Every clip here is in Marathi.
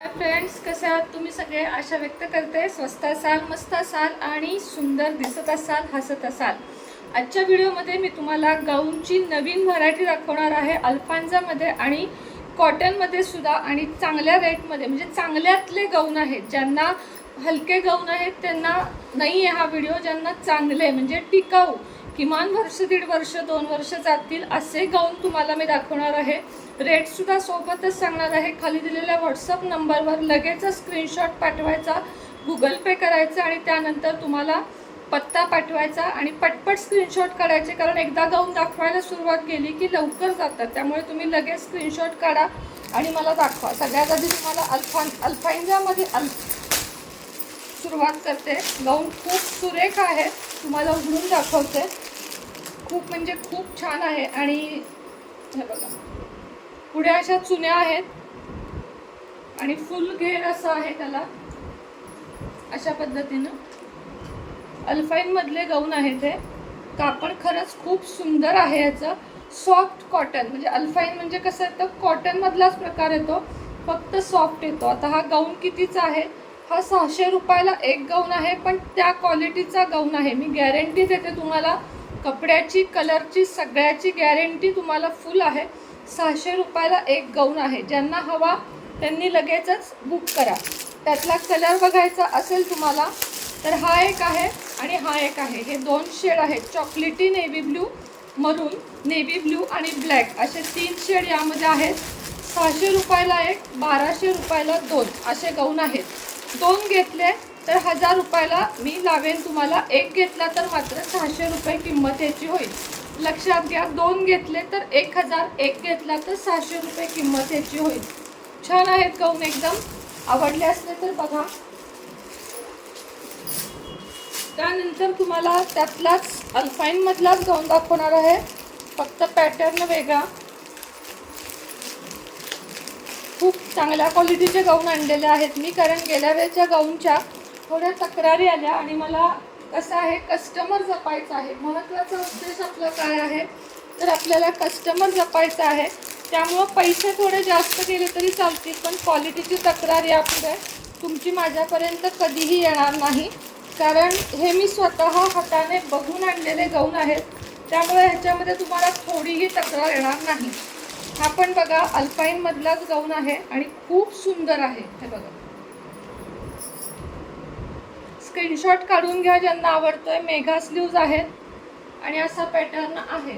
फ्रेंड्स कसे आहात? तुम्ही सगळे आशा व्यक्त करते. स्वस्त असाल मस्त असाल आणि सुंदर दिसत असाल हसत असाल. आजच्या व्हिडिओमध्ये मी तुम्हाला गाऊनची नवीन व्हरायटी दाखवणार आहे. अल्फांजामध्ये आणि कॉटनमध्ये सुद्धा आणि चांगल्या रेटमध्ये म्हणजे चांगल्यातले गाऊन आहेत. ज्यांना हलके गाऊन आहेत त्यांना नाही आहे हा व्हिडिओ. ज्यांना चांगले म्हणजे टिकाऊ किमान वर्ष दीड वर्ष दोन वर्ष जातील असे गाऊन तुम्हाला मी दाखवणार आहे. रेटसुद्धा सोबतच सांगणार आहे. खाली दिलेल्या व्हॉट्सअप नंबरवर लगेचच स्क्रीनशॉट पाठवायचा गुगल पे करायचा आणि त्यानंतर तुम्हाला पत्ता पाठवायचा आणि पटपट स्क्रीनशॉट काढायचे. कारण एकदा गाऊन दाखवायला सुरुवात केली की लवकर जातात. त्यामुळे तुम्ही लगेच स्क्रीनशॉट काढा आणि मला दाखवा. सगळ्यात आधी तुम्हाला अल्फान अल्फाइन्झामध्ये अल्फ सुरुवात करते. गाऊन खूप सुरेख आहे. तुम्हाला उघडून दाखवते. खूप म्हणजे खूप छान आहे. आणि हे बघा. पुढे अशा चुन्या आहेत. आणि फुल घेर असं आहे त्याला. अशा पद्धतीनं. अल्फाईनमधले गाऊन आहे ते. कापड खरंच खूप सुंदर आहे याचं. Soft cotton. म्हणजे अल्फाईन म्हणजे कसं येतं कॉटनमधलाच प्रकार येतो. फक्त सॉफ्ट येतो. आता हा गाऊन कितीचा आहे? हा सहाशे रुपयाला एक गाऊन आहे पण त्या क्वालिटीचा गाऊन आहे. मी गॅरंटी देते तुम्हाला कपड्याची कलरची सगळ्याची गॅरंटी तुम्हाला फुल आहे. सहाशे रुपयाला एक गाऊन आहे. ज्यांना हवा त्यांनी लगेचच बुक करा. त्यातला कलर बघायचा असेल तुम्हाला तर हा एक आहे आणि हा एक आहे. हे दोन शेड आहेत. चॉकलेटी navy blue maroon navy blue आणि ब्लॅक असे तीन शेड यामध्ये आहेत. सहाशे रुपयाला एक बाराशे रुपयाला दोन असे गाऊन आहेत. दोन घेतले तर हजार रुपयाला मी लावेन तुम्हाला. एक घेतला तर मात्र सहाशे रुपये किंमत याची होईल. लक्षात घ्या दोन घेतले तर एक हजार एक घेतला तर सहाशे रुपये किंमत याची होईल. छान आहेत गहून एकदम? आवडले असले तर बघा. त्यानंतर तुम्हाला त्यातलाच अल्फाईनमधलाच गहून दाखवणार आहे. फक्त पॅटर्न वेगळा. खूप चांगल्या क्वालिटीचे गाऊन आणलेले आहेत. मी कारण गेल्या वेळेच्या गाऊनच्या थोड्या तक्रारी आल्या आणि मला कसं आहे कस्टमर जपायचं आहे. महत्त्वाचा उद्देश आपला काय आहे? तर आपल्याला कस्टमर जपायचं आहे. त्यामुळं पैसे थोडे जास्त गेले तरी चालतील पण क्वालिटीची तक्रार यापुढे तुमची माझ्यापर्यंत कधीही येणार नाही. कारण हे मी स्वतः हाताने बघून आणलेले गाऊन आहेत. त्यामुळे ह्याच्यामध्ये तुम्हाला थोडीही तक्रार येणार नाही. हा पण बघा अल्पाईन मधलाच गाऊन आहे आणि खूप सुंदर आहे. हे बघा. स्क्रीनशॉट काढून घ्या ज्यांना आवडतोय. मेघा स्लीव्ज आहेत आणि असा पॅटर्न आहे.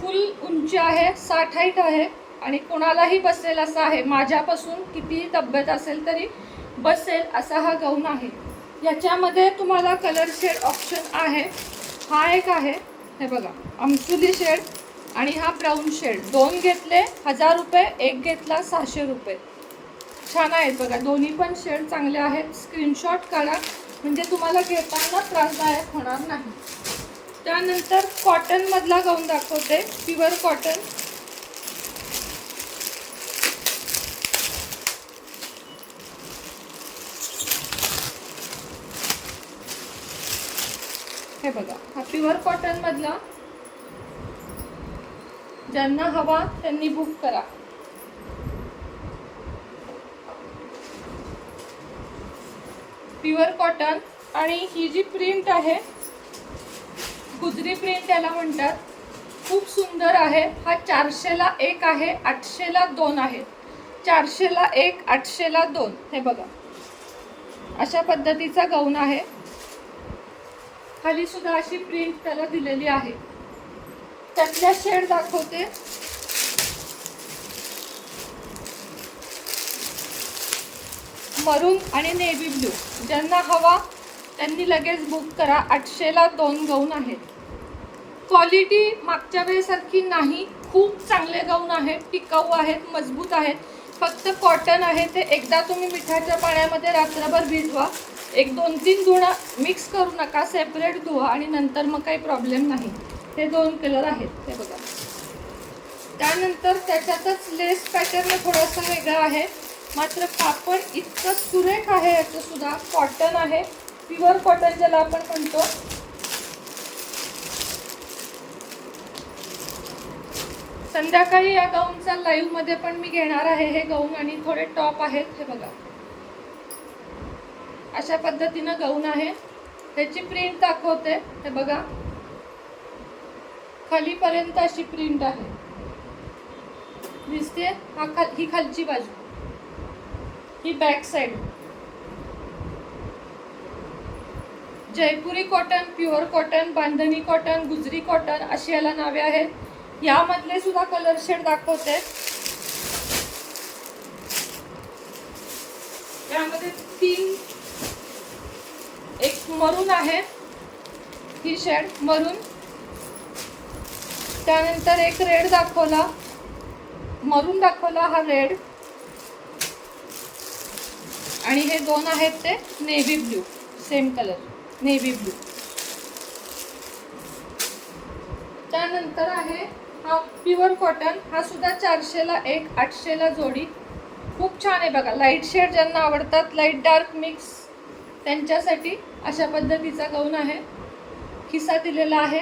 फुल उंची आहे साठ हाईट आहे आणि कोणालाही बसेल असा आहे. माझ्यापासून कितीही तब्येत असेल तरी बसेल असा हा गाऊन आहे. याच्यामध्ये तुम्हाला कलर शेड ऑप्शन आहे. हा एक आहे. हे बघा. अमसुली शेड आणि हा ब्राऊन शेड दोन घेतले हजार रुपये एक घेतला सहाशे रुपये. छान आहेत बघा दोन्ही पण शेड चांगले आहेत. स्क्रीनशॉट काढा. म्हणजे तुम्हाला घेताना त्रासदायक होणार नाही. त्यानंतर कॉटनमधला गाऊन दाखवते. प्युअर कॉटन हे बघा हा प्युअर कॉटनमधला ज्यांना हवा त्यांनी बुक करा. प्युअर कॉटन आणि ही जी प्रिंट आहे गुजरी प्रिंट याला म्हणतात. खूप सुंदर आहे. हा चारशेला एक आहे आठशेला दोन आहे. चारशेला एक आठशेला दोन. हे बघा. अशा पद्धतीचा गौन आहे. खाली सुद्धा अशी प्रिंट त्याला दिलेली आहे. त्यातल्या शेड दाखवते. मरून आणि नेव्ही ब्ल्यू ज्यांना हवा त्यांनी लगेच बुक करा. आठशेला दोन गाऊन आहेत. क्वालिटी मागच्या वेळेसारखी नाही. खूप चांगले गाऊन आहेत. टिकाऊ आहेत मजबूत आहेत. फक्त कॉटन आहे ते एकदा तुम्ही मिठाच्या पाण्यामध्ये रात्रभर भिजवा. एक दोन तीन धुणं मिक्स करू नका. सेपरेट धुवा आणि नंतर मग काही प्रॉब्लेम नाही. हे दोन कलर आहेत हे बघा. त्यानंतर त्याच्यातच लेस पॅटर्न थोडासा वेगळा आहे. मात्र कापड इतकं सुरेख आहे याचं सुद्धा. कॉटन आहे. प्युअर कॉटन ज्याला आपण म्हणतो. संध्याकाळी या गाऊनचा लाईव्हमध्ये पण मी घेणार आहे हे गाऊन आणि थोडे टॉप आहेत हे बघा. अशा पद्धतीनं गाऊन आहे. त्याची प्रिंट दाखवते हे बघा. खालीपर्यंत अशी प्रिंट आहे. दिसते? हा खाल ही खालची बाजू. ही बॅक साईड जयपुरी कॉटन प्युअर कॉटन बांधणी कॉटन गुजरी कॉटन अशी याला नावे आहेत. यामधले सुद्धा कलर शेड दाखवते. यामध्ये तीन एक मरून आहे. ही शेड मरून त्यानंतर एक रेड दाखवला. मरून दाखवला हा रेड. आणि हे दोन आहेत ते navy blue same colour navy blue त्यानंतर आहे हा प्युअर कॉटन हा सुद्धा चारशेला एक आठशेला जोडी. खूप छान आहे बघा. लाइट शेड ज्यांना आवडतात लाइट डार्क मिक्स त्यांच्यासाठी अशा पद्धतीचा गाऊन आहे. खिसा दिलेला आहे.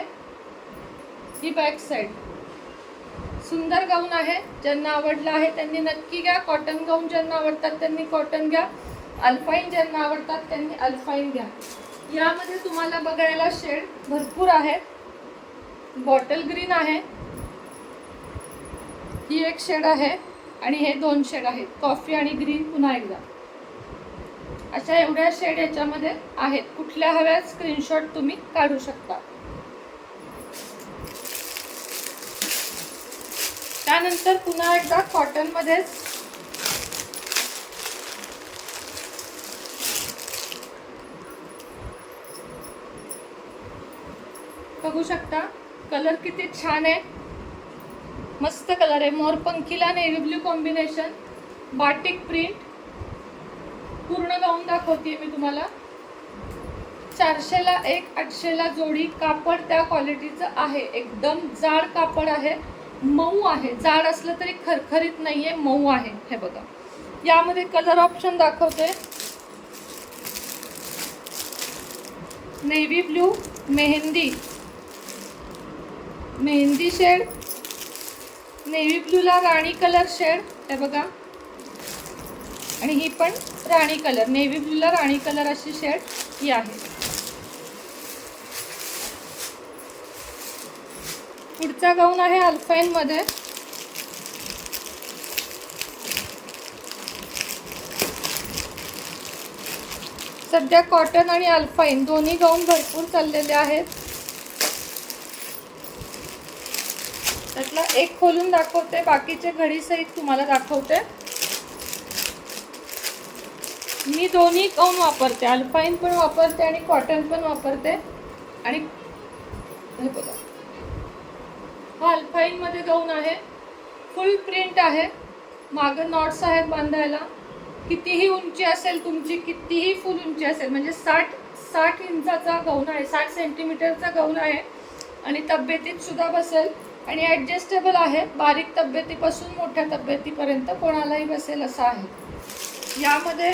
ही बॅक साईड सुंदर गाऊन आहे ज्यांना आवडला आहे त्यांनी नक्की घ्या. कॉटन गाऊन ज्यांना आवडतात त्यांनी कॉटन घ्या. अल्फाईन ज्यांना आवडतात त्यांनी अल्फाईन घ्या. यामध्ये तुम्हाला बघायला शेड भरपूर आहेत बॉटल ग्रीन आहे. ही एक शेड आहे आणि हे दोन शेड आहेत. कॉफी आणि ग्रीन पुन्हा एकदा. अशा एवढ्या शेड याच्यामध्ये आहेत. कुठल्या हव्या स्क्रीनशॉट तुम्ही काढू शकता. त्यानंतर पुन्हा एकदा कॉटनमध्येच बघू शकता कलर किती छान आहे. मस्त कलर आहे. मोरपंखीला navy blue combination batik print पूर्ण गाऊन दाखवते मी तुम्हाला. चारशेला एक आठशेला जोडी कापड त्या क्वालिटीचं आहे. एकदम जाड कापड आहे. मऊ आहे. जाड असलं तरी खरखरीत आहे मऊ आहे. हे बघा. यामध्ये कलर ऑप्शन दाखवते. नेव्ही ब्ल्यू मेहंदी. मेहंदी शेड नेव्ही ब्लूला राणी कलर शेड हे बघा. आणि ही पण राणी कलर नेव्ही ब्लूला राणी कलर अशी शेड ही आहे. पुढचा गाऊन आहे अल्फाईनमध्ये सध्या कॉटन आणि अल्फाईन दोन्ही गाऊन भरपूर चाललेले आहेत. त्यातला एक खोलून दाखवते बाकीचे घडी सहित तुम्हाला दाखवते. मी दोन्ही गाऊन वापरते अल्फाईन पण वापरते आणि कॉटन पण वापरते. आणि हे बघा. हा अल्फाईनमध्ये गाऊन आहे. फुल प्रिंट आहे. मागं नॉट्स आहेत बांधायला. कितीही उंची असेल तुमची कितीही फुल उंची असेल म्हणजे साठ साठ इंचाचा गाऊन आहे साठ सेंटीमीटरचा गाऊन आहे. आणि तब्येतीत सुद्धा बसेल. आणि ॲडजस्टेबल आहे. बारीक तब्येतीपासून मोठ्या तब्येतीपर्यंत कोणालाही बसेल असं आहे. यामध्ये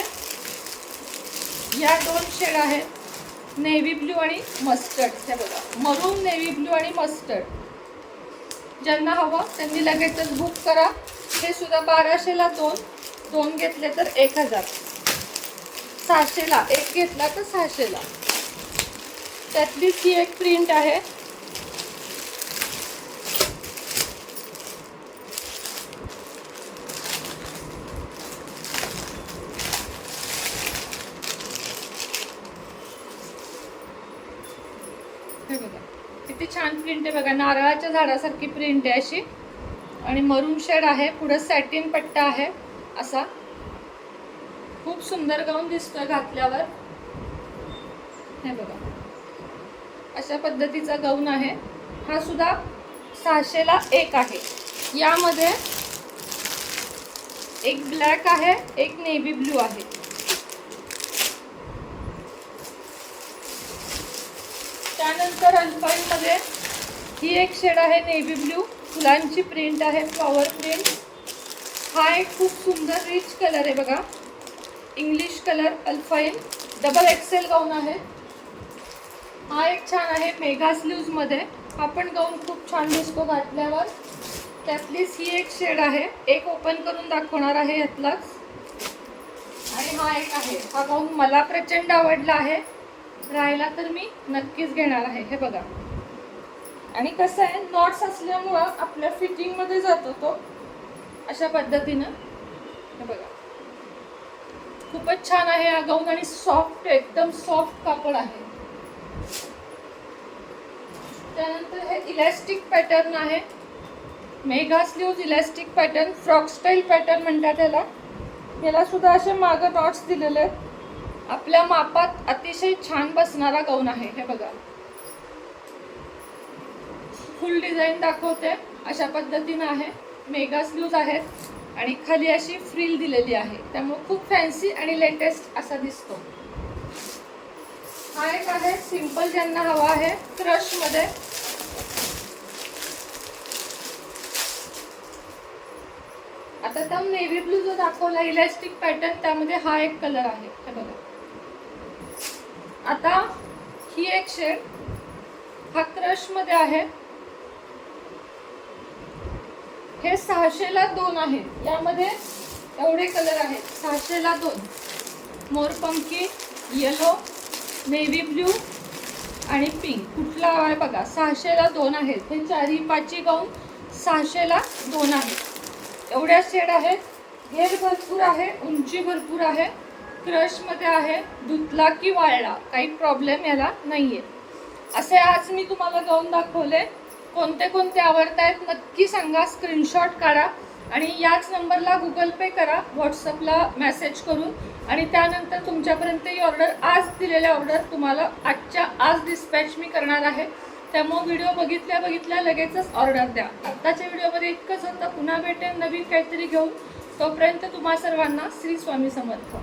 या दोन शेड आहेत. नेव्ही ब्ल्यू आणि मस्टर्ड हे बघा. मरून नेव्ही ब्ल्यू आणि मस्टर्ड ज्यांना हवं त्यांनी लगेचच बुक करा. हे सुद्धा बाराशेला दोन. दोन घेतले तर एक हजार. सहाशेला एक घेतला तर सहाशेला त्यातलीच ही एक प्रिंट आहे हे बघा किती छान प्रिंट आहे बघा. नारळाच्या झाडासारखी प्रिंट आहे अशी. आणि मरून शेड आहे. पुढे सॅटिन पट्टा आहे. असा. खूप सुंदर गाऊन दिसतोय घातल्यावर. हे बघा. अशा पद्धतीचा गाऊन आहे. हा सुद्धा सहाशेला एक आहे. यामध्ये एक ब्लॅक आहे एक नेव्ही ब्लू आहे. त्यानंतर अल्पाईनमध्ये ही एक शेड आहे नेव्ही ब्ल्यू. फुलांची प्रिंट आहे फ्लॉवर प्रिंट हा एक खूप सुंदर रिच कलर आहे बघा. English colour alpine double XL gown आहे. हा एक छान आहे मेगा स्लीव्जमध्ये हा पण गाऊन खूप छान दिसतो घातल्यावर. त्यातलीच ही एक शेड आहे. एक ओपन करून दाखवणार आहे यातलाच. आणि हा एक आहे. हा गाऊन मला प्रचंड आवडला आहे. राहिला तर मी नक्कीच घेणार आहे हे बघा. आणि कसं आहे नॉट्स असल्यामुळं आपल्या फिटिंगमध्ये जातो तो अशा पद्धतीनं. हे बघा. खूपच छान आहे हा गाऊन आणि सॉफ्ट एकदम सॉफ्ट कापड आहे. त्यानंतर हे इलॅस्टिक पॅटर्न आहे. Mega sleeves elastic pattern frock style pattern म्हणतात त्याला याला सुद्धा असे मागं नॉट्स दिलेले आहेत. आपल्या मापात अतिशय छान बसणारा गाऊन आहे हे बघा. फुल डिझाईन दाखवते अशा पद्धतीनं आहे. मेगा स्लीव्ज आहेत आणि खाली अशी फ्रिल दिलेली आहे. त्यामुळे खूप फॅन्सी आणि लेटेस्ट असा दिसतो. हा एक आहे सिंपल ज्यांना हवा आहे क्रशमध्ये आता त्या नेव्ही ब्लू जो दाखवला इलॅस्टिक पॅटर्न त्यामध्ये हा एक कलर आहे हे बघा. आता ही एक शेड हा क्रशमध्ये आहे. हे सहाशेला दोन आहेत यामध्ये एवढे कलर आहेत. सहाशेला दोन. मोरपंकी येलो नेव्ही ब्ल्यू आणि पिंक कुठला आहे बघा? सहाशेला दोन आहेत. हे चारी पाची गाऊन सहाशेला दोन आहेत. एवढ्या शेड आहेत. घेर भरपूर आहे. उंची भरपूर आहे. क्रशमध्ये आहे धुतला की वाळला काही प्रॉब्लेम याला नाही आहे असे आज मी तुम्हाला गाऊन दाखवले. कोणते कोणते आवडत आहेत नक्की सांगा स्क्रीनशॉट काढा आणि याच नंबरला गुगल पे करा व्हॉट्सअपला मेसेज करून आणि त्यानंतर तुमच्यापर्यंत ही ऑर्डर आज दिलेल्या ऑर्डर तुम्हाला आजच्या आज डिस्पॅच मी करणार आहे. त्यामुळे व्हिडिओ बघितल्या बघितल्या लगेचच ऑर्डर द्या. आत्ताच्या व्हिडिओमध्ये इतकंच होतं. पुन्हा भेटेन नवीन काहीतरी घेऊन. तोपर्यंत तुम्हा सर्वांना श्री स्वामी समर्थ.